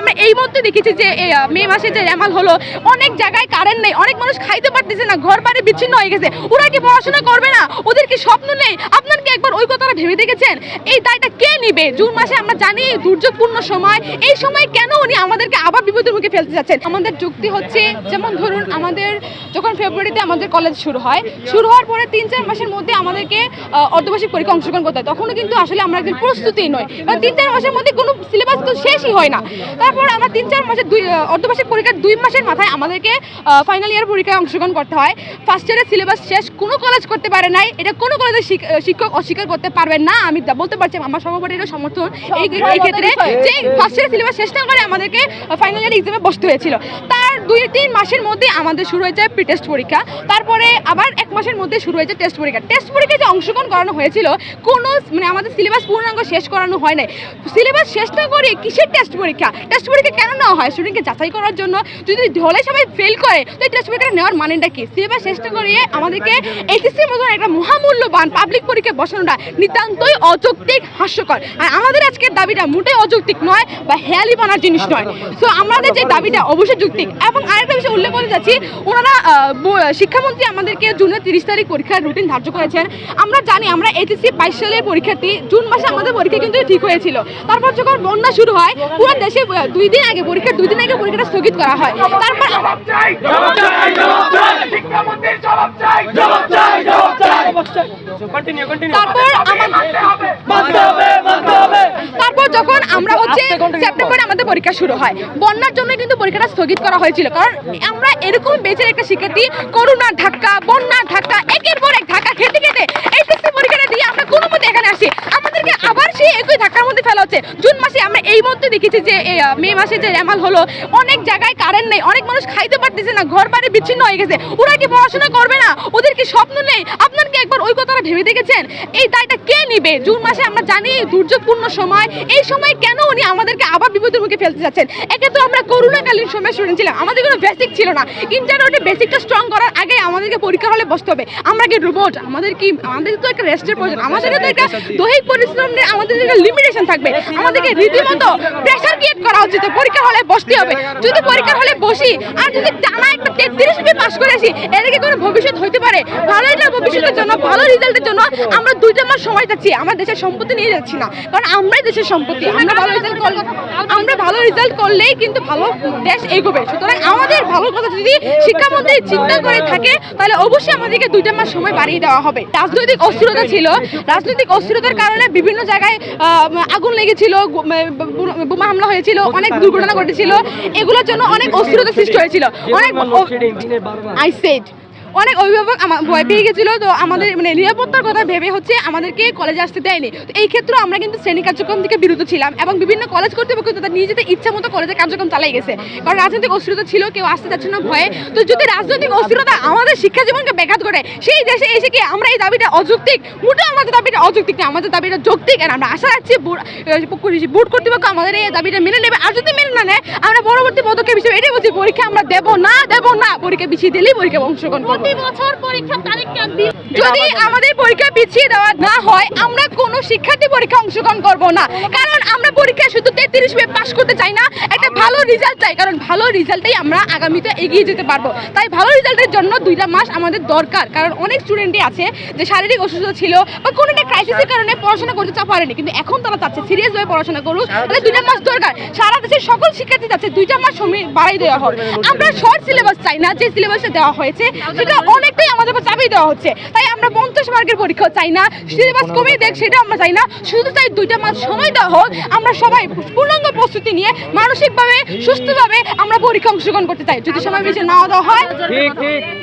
আহ, মে মাসে যে রেমাল হলো অনেক জায়গায় কারেন্ট নেই অনেক মানুষ খাইতে পারতেছে না ঘর বাড়ি বিচ্ছিন্ন হয়ে গেছে। ওরা কি পড়াশোনা করবে না? ওদের কি স্বপ্ন নেই? আপনার কি একবার ওই কথাটা ভেবে দেখেছেন? এই দায়টা কে নিবে? জুন মাসে আমরা জানি দুর্যোগপূর্ণ সময়। এই সময় কেন উনি আমাদেরকে আবার বিপদের মুখে ফেলতে যাচ্ছেন? আমাদের যুক্তি হচ্ছে যেমন ধরুন আমাদের যখন ফেব্রুয়ারিতে আমাদের কলেজ শুরু হয় শুরু হওয়ার পরে তিন চার মাসের মধ্যে আমাদেরকে অর্ধবার্ষিক পরীক্ষা অংশগ্রহণ করতে হয়। তখনও কিন্তু আসলে আমরা একদিন প্রস্তুতি নয় কারণ তিন চার মাসের মধ্যে কোনো সিলেবাস তো শেষই হয় না। তারপর আমরা তিন চার মাসের দুই অর্ধবার্ষিক পরীক্ষার দুই মাসের মাথায় আমাদেরকে ফাইনাল ইয়ার পরীক্ষায় অংশগ্রহণ করতে হয়। ফার্স্ট ইয়ারের সিলেবাস শেষ কোনো কলেজ করতে পারে নাই। এটা কোনো কলেজের শিক্ষক অস্বীকার করতে পারবে না। আমি বলতে পারছি আমার সহপাঠীর সমর্থন এই এই ক্ষেত্রে যে ফার্স্ট ইয়ারের সিলেবাস শেষ না করে আমাদেরকে ফাইনাল ইয়ার এক্সামে বসতে হয়েছিল। তার দুই, তিন মাসের মধ্যে আমাদের শুরু হয়েছে প্রি টেস্ট পরীক্ষা। তারপরে আবার এক মাসের মধ্যে শুরু হয়েছে টেস্ট পরীক্ষা। টেস্ট পরীক্ষায় যে অংশগ্রহণ করানো হয়েছিল, কোনো মানে আমাদের সিলেবাস পূর্ণাঙ্গ শেষ করানো হয় নাই। সিলেবাস শেষ না করে কিসের টেস্ট পরীক্ষা? টেস্ট পরীক্ষা কেন নেওয়া হয়? স্টুডেন্টকে যাচাই করার জন্য যদি হলে সবাই ফেল করে, তো টেস্ট পরীক্ষা নেওয়ার মানেটা কি? সিলেবাস শেষ না করিয়ে আমাদেরকে এইচএসসির মতন একটা মহামূল্যবান পাবলিক পরীক্ষা বসানোটা নিতান্তই অযৌক্তিক, হাস্যকর। আর আমাদের আজকের দাবিটা মোটেই অযৌক্তিক নয় বা হেয়ালি বানার জিনিস নয়। তো আমাদের যে দাবিটা, অবশ্যই যৌক্তিক। এবং আরেকটা বিষয় উল্লেখ করতে যাচ্ছি ওনারা শিক্ষামন্ত্রী আমাদেরকে জুনের তিরিশ তারিখ পরীক্ষার রুটিন ধার্য করেছেন। আমরা জানি আমরা এইচএসসি বাইশ সালের পরীক্ষার্থী জুন মাসে আমাদের পরীক্ষা কিন্তু ঠিক হয়েছিল। তারপর যখন বন্যা শুরু হয় পুরো দেশে দুই দিন আগে পরীক্ষার দুই দিন আগে পরীক্ষাটা স্থগিত করা হয়। তারপর জবাব চাই জবাব চাই জবাব চাই শিক্ষামন্ত্রীর জবাব চাই জবাব চাই জবাব চাই কন্টিনিউ কন্টিনিউ তারপর আমার মানতে হবে মানতে হবে মানতে হবে তারপর যখন আমরা হচ্ছে সেপ্টেম্বরে আমাদের পরীক্ষা শুরু হয়। বন্যার জন্য কিন্তু পরীক্ষাটা স্থগিত করা হয়েছিল। কারণ আমরা এরকম বেঁচে একটা শিক্ষার্থী করোনার ধাক্কা, বন্যার ধাক্কা, একের পর এক ধাক্কা খেতে খেতে এইচএসসি পরীক্ষাটা দিয়ে আমরা কোনো মতে এখানে আসি আমাদেরকে আবার সেই একই ফেলা হচ্ছে। জুন মাসে আমরা এই মধ্যে দেখেছি যে মে মাসে যে রেমাল হলো, অনেক জায়গায় কারেন্ট নেই, অনেক মানুষ খাইতে পারতেছে না ঘর বাড়ি বিচ্ছিন্ন হয়ে গেছে। ওরা কি পড়াশোনা করবে না? ওদের কি স্বপ্ন নেই? আপনার কি একবার ওই কথাটা ভেবে দেখেছেন? এই দায়টা কে নিবে? জুন মাসে আমরা জানি দুর্যোগপূর্ণ সময়। এই সময় কেন উনি আমাদেরকে আবার বিপদের মুখে ফেলতে যাচ্ছেন? একে তো আমরা করোনাকালীন সময় স্টুডেন্ট ছিলাম আমাদের কোনো বেসিক ছিল না। ইন্টারনেটে বেসিকটা স্ট্রং করার আগে আমাদেরকে পরীক্ষা হলে বসতে হবে। আমরা কি রোবট আমাদের কি আমাদের তো একটা রেস্টের প্রয়োজন। আমাদের তো একটা দৈহিক পরিশ্রম আমাদের একটা লিমিটেশন থাকবে। আমাদেরকে রীতিমতো প্রেশার ক্রিয়েট করা হচ্ছে যে পরীক্ষা হলে বসতে হবে। যদি পরীক্ষার হলে বসি, আর যদি টানা একটা তেত্রিশ রুপি পাস করে আসি, এদিকে কোনো ভবিষ্যৎ হইতে পারে। ভালো একটা ভবিষ্যতের জন্য, ভালো রেজাল্টের জন্য আমরা দুইটা মাস সময় চাচ্ছি আমার দেশের সম্পত্তি নিয়ে যাচ্ছি না। কারণ আমরাই দেশের সম্পত্তি। আমরা ভালো রেজাল্ট করলে আমরা ভালো রেজাল্ট করলেই কিন্তু ভালো দেশ এগোবে। সুতরাং আমাদের ভালো কথা যদি শিক্ষামন্ত্রী চিন্তা করে থাকে, তাহলে অবশ্যই আমাদেরকে দুইটা মাস সময় বাড়িয়ে দেওয়া হবে। রাজনৈতিক অস্থিরতা ছিল। রাজনৈতিক অস্থিরতার কারণে বিভিন্ন জায়গায় আগুন লেগেছিল গেছিল বোমা হামলা হয়েছিল অনেক দুর্ঘটনা ঘটেছিল। এগুলোর জন্য অনেক অস্থিরতা সৃষ্টি হয়েছিল। অনেক আই সেড অনেক অভিভাবক আমার ভয় পেয়ে গেছিল। তো আমাদের মানে নিরাপত্তার কথা ভেবে হচ্ছে আমাদেরকে কলেজে আসতে দেয়নি। তো এই ক্ষেত্রে আমরা কিন্তু শ্রেণি কার্যক্রম থেকে বিরত ছিলাম এবং বিভিন্ন কলেজ কর্তৃপক্ষ তাদের নিজেদের ইচ্ছা মতো কলেজের কার্যক্রম চালাই গেছে। কারণ রাজনৈতিক অস্থিরতা ছিল, কেউ আসতে চাচ্ছে না, ভয়ে। তো যদি রাজনৈতিক অস্থিরতা আমাদের শিক্ষা জীবনকে ব্যাঘাত করে সেই দেশে এসে কি আমরা এই দাবিটা অযৌক্তিক? মোটেও আমাদের দাবিটা অযৌক্তিক না, আমাদের দাবিটা যৌক্তিক। আর আমরা আশা রাখছি বোর্ড- কর্তৃপক্ষ আমাদের এই দাবিটা মেনে নেবে। আর যদি মেনে না নেয়, আমরা পরবর্তী পদক্ষেপ হিসেবে এটাই বলছি, পরীক্ষা আমরা দেব না দেব না। পরীক্ষা পিছিয়ে দিলেই পরীক্ষা অংশগ্রহণ করব। প্রতি বছর পরীক্ষার তারিখ যদি আমাদের পরীক্ষা পিছিয়ে দেওয়া না হয় আমরা কোনো শিক্ষার্থী পরীক্ষা অংশগ্রহণ করব না। কারণ আমরা পরীক্ষা শুধু তেত্রিশ পেয়ে পাশ করতে চাই না একটা ভালো রেজাল্ট চাই কারণ ভালো রেজাল্টেই আমরা আগামীতে এগিয়ে যেতে পারব। তাই ভালো রেজাল্টের জন্য দুইটা মাস আমাদের দরকার কারণ অনেক স্টুডেন্টই আছে যে শারীরিক অসুস্থতা ছিল বা কোনো একটা ক্রাইসিসের কারণে পড়াশোনা করতে চা পারেনি কিন্তু এখন তারা চাচ্ছে সিরিয়াস ভাবে পড়াশোনা করুক তাহলে দুইটা মাস দরকার। সারা দেশের সকল শিক্ষার্থী চাচ্ছে দুইটা মাস সময় বাড়াই দেওয়া হোক। আমরা শর্ট সিলেবাস চাই না যে সিলেবাসটা দেওয়া হয়েছে সেটা অনেকটাই আমাদের উপর চাপিয়ে দেওয়া হচ্ছে। তাই আমরা পঞ্চাশ মার্কের পরীক্ষা চাই না সিলেবাস কমিয়ে দেখ সেটা আমরা চাই না। শুধু তাই দুইটা মাস সময় দেওয়া হোক আমরা সবাই পূর্ণাঙ্গ প্রস্তুতি নিয়ে মানসিকভাবে সুস্থভাবে আমরা পরীক্ষা অংশগ্রহণ করতে চাই। যদি সময় বেশি না দেওয়া হয় ঠিক ঠিক।